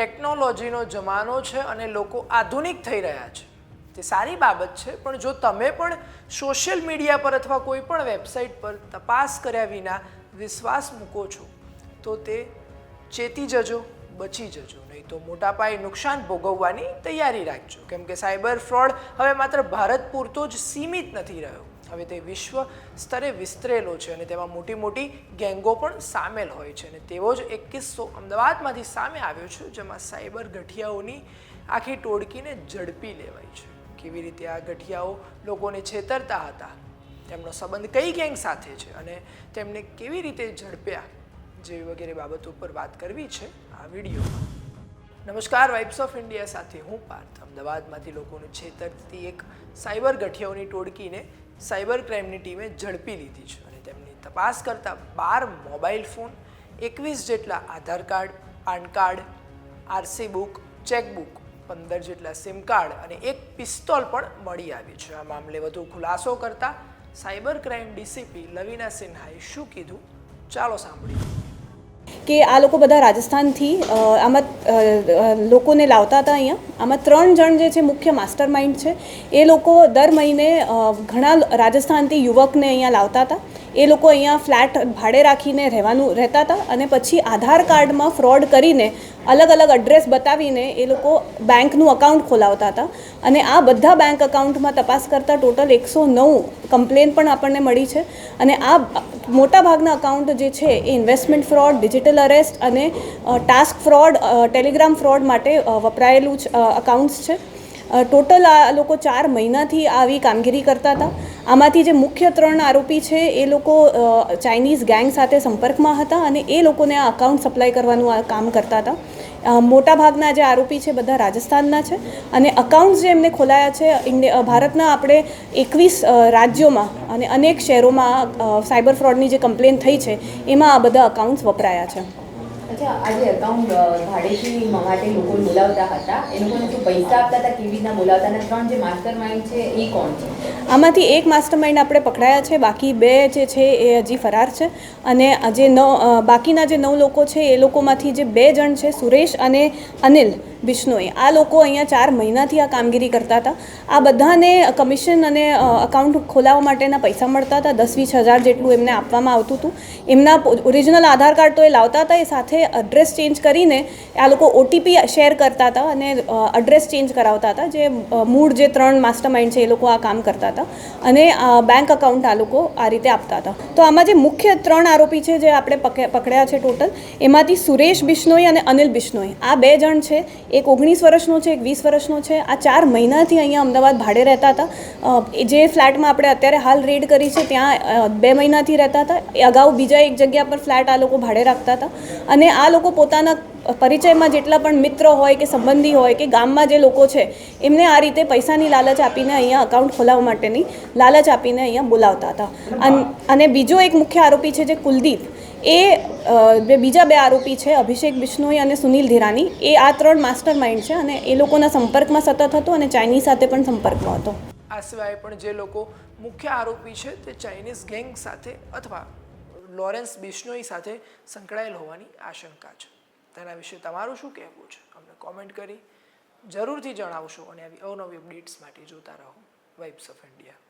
ટેકનોલોજીનો જમાનો છે અને લોકો આધુનિક થઈ રહ્યા છે. તે સારી બાબત છે, પણ જો તમે પણ સોશિયલ મીડિયા પર અથવા કોઈ પણ વેબસાઇટ પર તપાસ કર્યા વિના વિશ્વાસ મૂકો છો, તો તે ચેતી જજો, બચી જજો. નહીં તો મોટા પાયે નુકસાન ભોગવવાની તૈયારી રાખજો. કેમ કે સાયબર ફ્રોડ હવે માત્ર ભારત પૂરતો જ સીમિત નથી રહ્યો. હવે તે વિશ્વ સ્તરે વિસ્તરેલો છે અને તેમાં મોટી મોટી ગેંગો પણ સામેલ હોય છે અને તેવો જ એક કિસ્સો અમદાવાદમાંથી સામે આવ્યો છે, જેમાં સાયબર ગઠિયાઓની આખી ટોળકીને ઝડપી લેવાઈ છે. કેવી રીતે આ ગઠિયાઓ લોકોને છેતરતા હતા, તેમનો સંબંધ કઈ ગેંગ સાથે છે અને તેમને કેવી રીતે ઝડપ્યા જેવી વગેરે બાબતો ઉપર વાત કરવી છે આ વિડીયોમાં. નમસ્કાર વાઇબ્સ ઓફ ઇન્ડિયા સાથે હું પાર્થ. અમદાવાદમાંથી લોકોને છેતરતી એક સાયબર ગઠિયાઓની ટોળકીને સાયબર ક્રાઇમની ટીમે ઝડપી લીધી છે અને તેમની તપાસ કરતાં બાર મોબાઈલ ફોન, એકવીસ જેટલા Aadhaar card, PAN card, RC book, chequebook, પંદર જેટલા સિમ કાર્ડ અને એક પિસ્તોલ પણ મળી આવી છે. આ મામલે વધુ ખુલાસો કરતા સાયબર ક્રાઇમ ડીસીપી લવિના સિન્હાએ શું કીધું? ચાલો સાંભળીએ. કે આ લોકો બધા રાજસ્થાનથી આમાં લોકોને લાવતા હતા અહીંયા. આમાં ત્રણ જણ જે છે, મુખ્ય માસ્ટર માઇન્ડ છે. એ લોકો દર મહિને ઘણા રાજસ્થાનથી યુવકને અહીંયા લાવતા હતા. એ લોકો અહીંયા ફ્લેટ ભાડે રાખીને રહેવાનું રહેતા હતા અને પછી આધાર કાર્ડમાં ફ્રોડ કરીને અલગ અલગ એડ્રેસ બતાવીને એ લોકો બેંકનું અકાઉન્ટ ખોલાવતા હતા. અને આ બધા બેંક અકાઉન્ટમાં તપાસ કરતાં ટોટલ એકસો નવ કમ્પ્લેન પણ આપણને મળી છે. અને આ મોટાભાગના અકાઉન્ટ જે છે એ ઇન્વેસ્ટમેન્ટ ફ્રોડ ડિજિટલ અરેસ્ટ અને ટાસ્ક ફ્રોડ ટેલિગ્રામ ફ્રોડ માટે વપરાયેલું અકાઉન્ટ્સ છે. ટોટલ આ લોકો ચાર મહિનાથી આવી કામગીરી કરતા હતા. આમાંથી જે મુખ્ય ત્રણ આરોપી છે, એ લોકો ચાઇનીઝ ગેંગ સાથે સંપર્કમાં હતા અને એ લોકોને આ અકાઉન્ટ સપ્લાય કરવાનું આ કામ કરતા હતા. મોટાભાગના મોટા ભાગના જે આરોપી છે, બધા રાજસ્થાનના છે અને અકાઉન્ટ્સ જે એમને ખોલાયા છે ઇન્ડિયા ભારતના આપણે એકવીસ રાજ્યોમાં અને અનેક શહેરોમાં સાયબર ફ્રોડની જે કમ્પ્લેન થઈ છે, એમાં આ બધા અકાઉન્ટ્સ વપરાયા છે. અચ્છા આ એકાઉન્ટ ભાડેથી માટે લોકો બોલાવતા હતા. એ લોકોને શું પૈસા આપતા હતા, કેવી રીતના બોલાવતા અને ત્રણ જે માસ્ટર માઇન્ડ છે, એ કોણ છે? આમાંથી એક માસ્ટરમાઇન્ડ આપણે પકડાયા છે, બાકી બે જે છે, એ હજી ફરાર છે. અને જે નવ બાકીના જે નવ લોકો છે, એ લોકોમાંથી જે બે જણ છે, સુરેશ અને અનિલ. બિશ્નોઈ આ લોકો અહીંયા ચાર મહિનાથી આ કામગીરી કરતા હતા. આ બધાને કમિશન અને અકાઉન્ટ ખોલાવવા માટેના પૈસા મળતા હતા. દસ વીસ હજાર જેટલું એમને આપવામાં આવતું હતું. એમના ઓરિજિનલ આધાર કાર્ડ તો એ લાવતા હતા. એ સાથે એડ્રેસ ચેન્જ કરીને આ લોકો ઓટીપી શેર કરતા હતા અને એડ્રેસ ચેન્જ કરાવતા હતા. જે મૂળ જે ત્રણ માસ્ટર માઇન્ડ છે એ લોકો આ કામ કરતા હતા અને બેંક અકાઉન્ટ આ લોકો આ રીતે આપતા હતા. તો આમાં જે મુખ્ય ત્રણ આરોપી છે જે આપણે પકડ્યા છે ટોટલ એમાંથી સુરેશ બિશ્નોઈ અને અનિલ બિશ્નોઈ આ બે જણ છે. એક ઓગણીસ વર્ષનો છે, એક વીસ વર્ષનો છે. આ ચાર મહિનાથી અહીંયા અમદાવાદ ભાડે રહેતા હતા. જે ફ્લેટમાં આપણે અત્યારે હાલ રેડ કરી છે, ત્યાં બે મહિનાથી રહેતા હતા. એ અગાઉ બીજા એક જગ્યા પર ફ્લેટ આ લોકો ભાડે રાખતા હતા. અને આ લોકો પોતાના પરિચયમાં જેટલા પણ મિત્ર હોય કે સંબંધી હોય કે ગામમાં જે લોકો છે, એમને આ રીતે પૈસાની લાલચ આપીને અહીંયા અકાઉન્ટ ખોલાવવા માટેની લાલચ આપીને અહીંયા બોલાવતા હતા. અને બીજો એક મુખ્ય આરોપી છે જે કુલદીપ. એ બે બીજા બે આરોપી છે, અભિષેક બિશ્નોઈ અને સુનિલ ધીરાની. એ આ ત્રણ માસ્ટર માઇન્ડ છે અને એ લોકોના સંપર્કમાં સતત હતો અને ચાઇનીઝ સાથે પણ સંપર્કમાં હતો. આ સિવાય પણ જે લોકો મુખ્ય આરોપી છે તે ચાઇનીઝ ગેંગ સાથે અથવા લોરેન્સ બિશ્નોઈ સાથે સંકળાયેલ હોવાની આશંકા છે. તેના વિશે તમારું શું કહેવું છે? અમને કોમેન્ટ કરી જરૂરથી જણાવશો અને આવી અવનવી અપડેટ્સ માટે જોતા રહો. Vibes of India